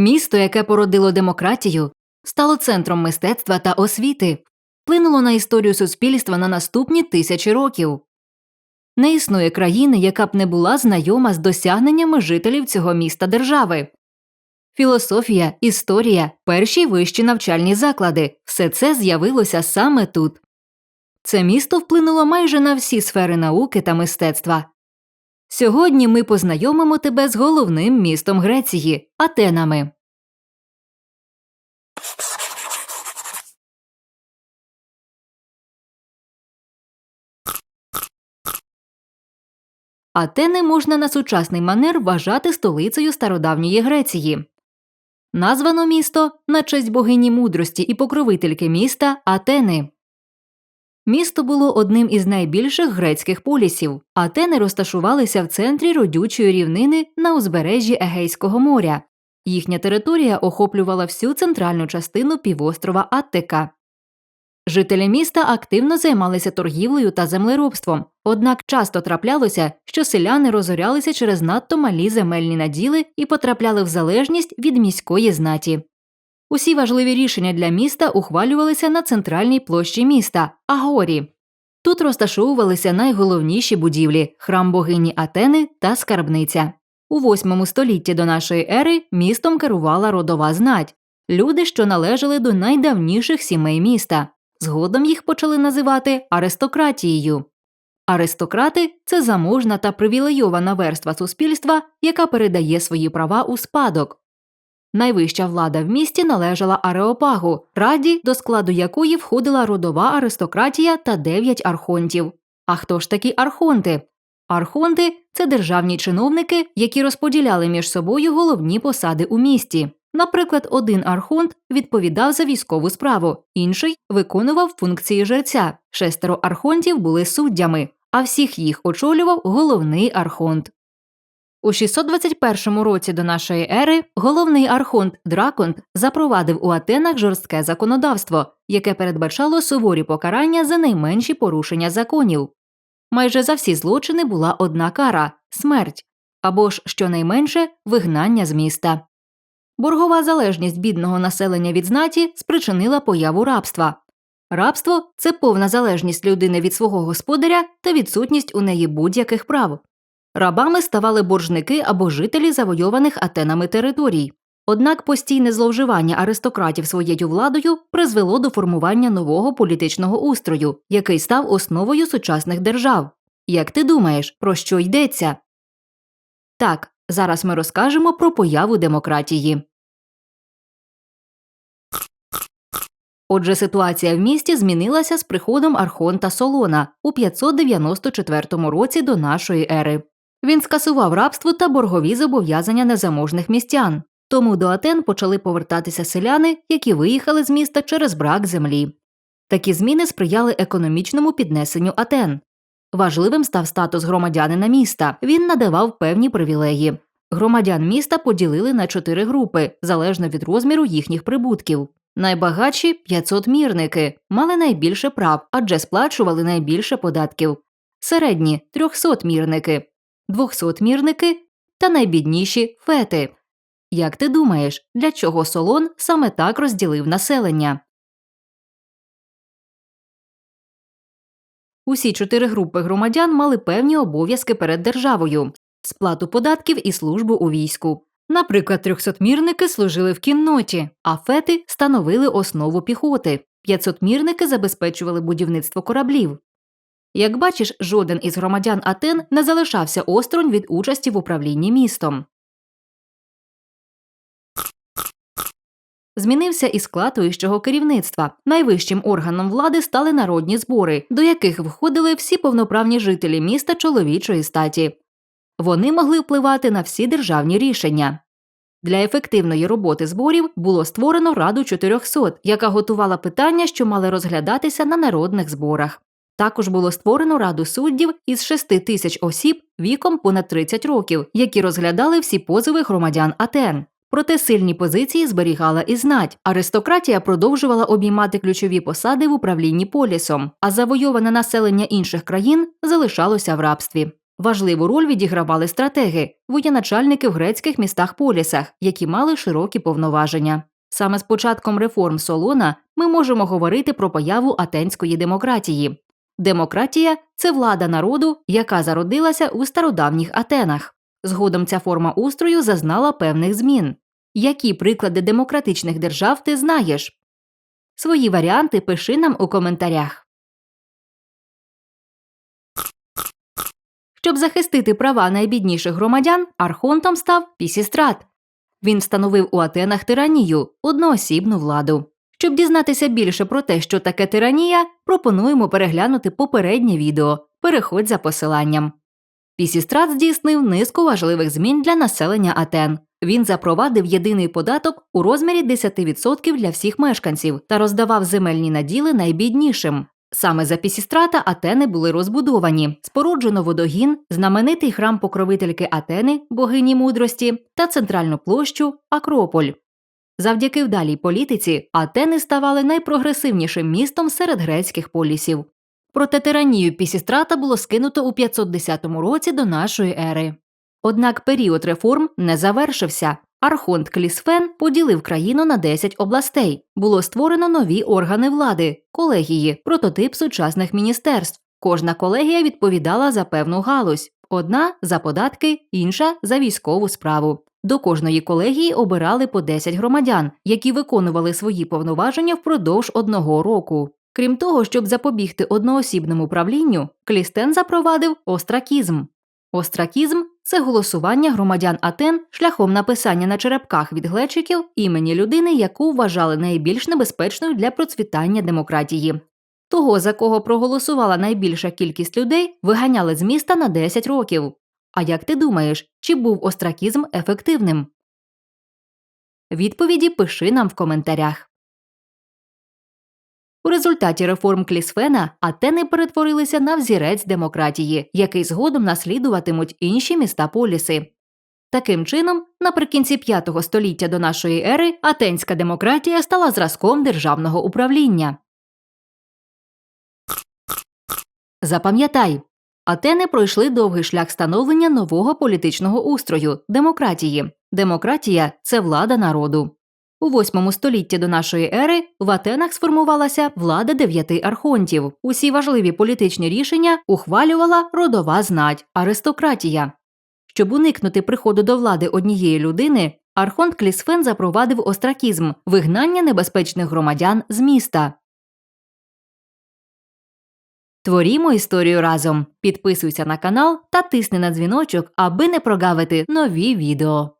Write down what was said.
Місто, яке породило демократію, стало центром мистецтва та освіти, вплинуло на історію суспільства на наступні тисячі років. Не існує країни, яка б не була знайома з досягненнями жителів цього міста держави. Філософія, історія, перші вищі навчальні заклади все це з'явилося саме тут. Це місто вплинуло майже на всі сфери науки та мистецтва. Сьогодні ми познайомимо тебе з головним містом Греції Атенами. Атени можна на сучасний манер вважати столицею стародавньої Греції. Названо місто на честь богині мудрості і покровительки міста Атени. Місто було одним із найбільших грецьких полісів. Атени розташувалися в центрі родючої рівнини на узбережжі Егейського моря. Їхня територія охоплювала всю центральну частину півострова Аттика. Жителі міста активно займалися торгівлею та землеробством, однак часто траплялося, що селяни розорялися через надто малі земельні наділи і потрапляли в залежність від міської знаті. Усі важливі рішення для міста ухвалювалися на центральній площі міста Агорі. Тут розташовувалися найголовніші будівлі храм богині Атени та скарбниця. У 8 столітті до нашої ери містом керувала родова знать люди, що належали до найдавніших сімей міста. Згодом їх почали називати аристократією. Аристократи це заможна та привілейована верства суспільства, яка передає свої права у спадок. Найвища влада в місті належала Ареопагу, раді, до складу якої входила родова аристократія та дев'ять архонтів. А хто ж такі архонти? Архонти це державні чиновники, які розподіляли між собою головні посади у місті. Наприклад, один архонт відповідав за військову справу, інший виконував функції жерця. Шестеро архонтів були суддями, а всіх їх очолював головний архонт. У 621 році до нашої ери головний архонт Драконт запровадив у Атенах жорстке законодавство, яке передбачало суворі покарання за найменші порушення законів. Майже за всі злочини була одна кара смерть або ж щонайменше вигнання з міста. Боргова залежність бідного населення від знаті спричинила появу рабства. Рабство це повна залежність людини від свого господаря та відсутність у неї будь-яких прав. Рабами ставали боржники або жителі завойованих атенами територій. Однак постійне зловживання аристократів своєю владою призвело до формування нового політичного устрою, який став основою сучасних держав. Як ти думаєш, про що йдеться? Так, зараз ми розкажемо про появу демократії. Отже, ситуація в місті змінилася з приходом Архонта Солона у 594 році до нашої ери. Він скасував рабство та боргові зобов'язання незаможних містян. Тому до Атен почали повертатися селяни, які виїхали з міста через брак землі. Такі зміни сприяли економічному піднесенню Атен. Важливим став статус громадянина міста. Він надавав певні привілеї. Громадян міста поділили на чотири групи залежно від розміру їхніх прибутків. Найбагатші 500 мірники, мали найбільше прав, адже сплачували найбільше податків. Середні 300 мірники, 200 мірники та найбідніші фети. Як ти думаєш, для чого Солон саме так розділив населення? Усі чотири групи громадян мали певні обов'язки перед державою сплату податків і службу у війську. Наприклад, трьохсотмірники служили в кінноті, а фети становили основу піхоти. П'ятсотмірники забезпечували будівництво кораблів. Як бачиш, жоден із громадян Атен не залишався осторонь від участі в управлінні містом. Змінився і склад вищого керівництва. Найвищим органом влади стали народні збори, до яких входили всі повноправні жителі міста чоловічої статі. Вони могли впливати на всі державні рішення. Для ефективної роботи зборів було створено Раду 400, яка готувала питання, що мали розглядатися на народних зборах. Також було створено раду суддів із 6 тисяч осіб віком понад 30 років, які розглядали всі позови громадян Атен. Проте сильні позиції зберігала і знать. Аристократія продовжувала обіймати ключові посади в управлінні полісом, а завойоване населення інших країн залишалося в рабстві. Важливу роль відігравали стратеги, воєначальники в грецьких містах полісах, які мали широкі повноваження. Саме з початком реформ Солона ми можемо говорити про появу атенської демократії. Демократія це влада народу, яка зародилася у стародавніх Атенах. Згодом ця форма устрою зазнала певних змін. Які приклади демократичних держав ти знаєш? Свої варіанти пиши нам у коментарях. Щоб захистити права найбідніших громадян, архонтом став Пісістрат. Він встановив у Атенах тиранію одноосібну владу. Щоб дізнатися більше про те, що таке тиранія, пропонуємо переглянути попереднє відео. Переходь за посиланням. Пісістрат здійснив низку важливих змін для населення Атен. Він запровадив єдиний податок у розмірі 10% для всіх мешканців та роздавав земельні наділи найбіднішим. Саме за Пісістрата Атени були розбудовані, споруджено водогін, знаменитий храм покровительки Атени, богині мудрості та центральну площу Акрополь. Завдяки вдалій політиці Атени ставали найпрогресивнішим містом серед грецьких полісів. Проте тиранію Пісістрата було скинуто у 510 році до нашої ери. Однак період реформ не завершився. Архонт Клісфен поділив країну на 10 областей. Було створено нові органи влади, колегії, прототип сучасних міністерств. Кожна колегія відповідала за певну галузь: одна за податки, інша за військову справу. До кожної колегії обирали по 10 громадян, які виконували свої повноваження впродовж одного року. Крім того, щоб запобігти одноосібному правлінню, Клістен запровадив остракізм. Остракізм це голосування громадян Атен шляхом написання на черепках від глечиків імені людини, яку вважали найбільш небезпечною для процвітання демократії. Того, за кого проголосувала найбільша кількість людей, виганяли з міста на 10 років. А як ти думаєш, чи був остракізм ефективним? Відповіді пиши нам в коментарях. У результаті реформ Клісфена Атени перетворилися на взірець демократії, який згодом наслідуватимуть інші міста поліси. Таким чином, наприкінці V століття до нашої ери атенська демократія стала зразком державного управління. Запам'ятай, Атени пройшли довгий шлях становлення нового політичного устрою демократії. Демократія це влада народу. У восьмому столітті до нашої ери в Атенах сформувалася влада дев'яти архонтів. Усі важливі політичні рішення ухвалювала родова знать аристократія. Щоб уникнути приходу до влади однієї людини, архонт Клісфен запровадив остракізм вигнання небезпечних громадян з міста. Творімо історію разом. Підписуйся на канал та тисни на дзвіночок, аби не прогавити нові відео.